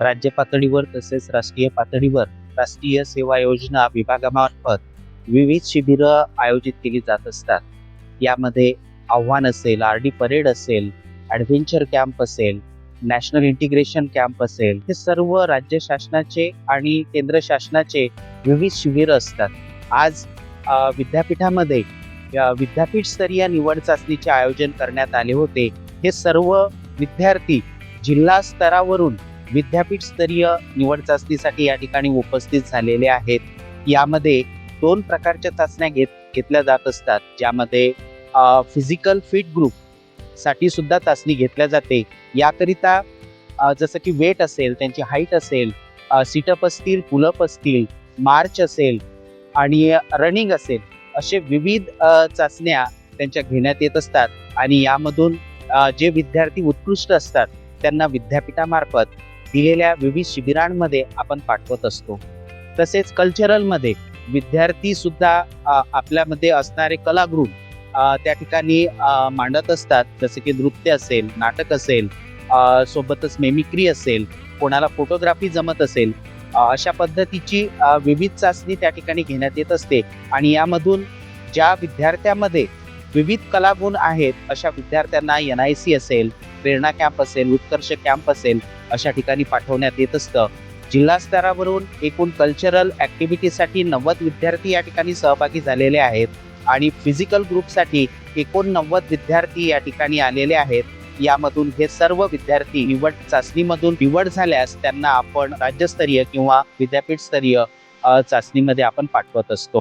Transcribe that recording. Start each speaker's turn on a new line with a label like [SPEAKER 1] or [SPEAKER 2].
[SPEAKER 1] राज्य पातळीवर तसेच राष्ट्रीय पातळीवर राष्ट्रीय सेवा योजना विभागामार्फत विविध शिबिरं आयोजित केली जात असतात. यामध्ये आव्हान असेल आर डी परेड असेल ॲडव्हेंचर कॅम्प असेल नॅशनल इंटिग्रेशन कॅम्प असेल हे सर्व राज्य शासनाचे आणि केंद्र शासनाचे विविध शिबिरं असतात. आज विद्यापीठामध्ये विद्यापीठ स्तरीय निवड चाचणीचे आयोजन करण्यात आले होते. हे सर्व विद्यार्थी जिल्हा स्तरावरून विद्यापीठ स्तरीय निवड चाचणीसाठी या ठिकाणी उपस्थित झालेले आहेत. यामध्ये दोन प्रकारच्या चाचण्या घेत घेतल्या जात असतात. ज्यामध्ये फिजिकल फिट ग्रुपसाठी सुद्धा चाचणी घेतल्या जाते. याकरिता जसं की वेट असेल त्यांची हाईट असेल सीटअप असतील पुलअप असतील मार्च असेल आणि रनिंग असेल असे विविध चाचण्या त्यांच्या घेण्यात येत असतात. आणि यामधून जे विद्यार्थी उत्कृष्ट असतात त्यांना विद्यापीठामार्फत दिलेल्या विविध शिबिरांमध्ये आपण पाठवत असतो. तसेच कल्चरलमध्ये विद्यार्थी सुद्धा आपल्यामध्ये असणारे कलागृह त्या ठिकाणी मांडत असतात. जसे की नृत्य असेल नाटक असेल सोबतच मेमिक्री असेल कोणाला फोटोग्राफी जमत असेल अशा पद्धतीची विविध चाचणी त्या ठिकाणी घेण्यात येत असते. आणि यामधून ज्या विद्यार्थ्यामध्ये विविध कलागुण आहेत अशा विद्यार्थ्यांना एन आय सी असेल प्रेरणा कॅम्प असेल उत्कर्ष कॅम्प असेल अशा ठिकाणी पाठवण्यात येत असतं. जिल्हा स्तरावरून एकूण कल्चरल ॲक्टिव्हिटीसाठी नव्वद विद्यार्थी या ठिकाणी सहभागी झालेले आहेत आणि फिजिकल ग्रुपसाठी एकोणनव्वद विद्यार्थी या ठिकाणी आलेले आहेत. यामधून हे सर्व विद्यार्थी निवड चाचणीमधून निवड झाल्यास त्यांना आपण राज्यस्तरीय किंवा विद्यापीठ स्तरीय चाचणीमध्ये आपण पाठवत असतो.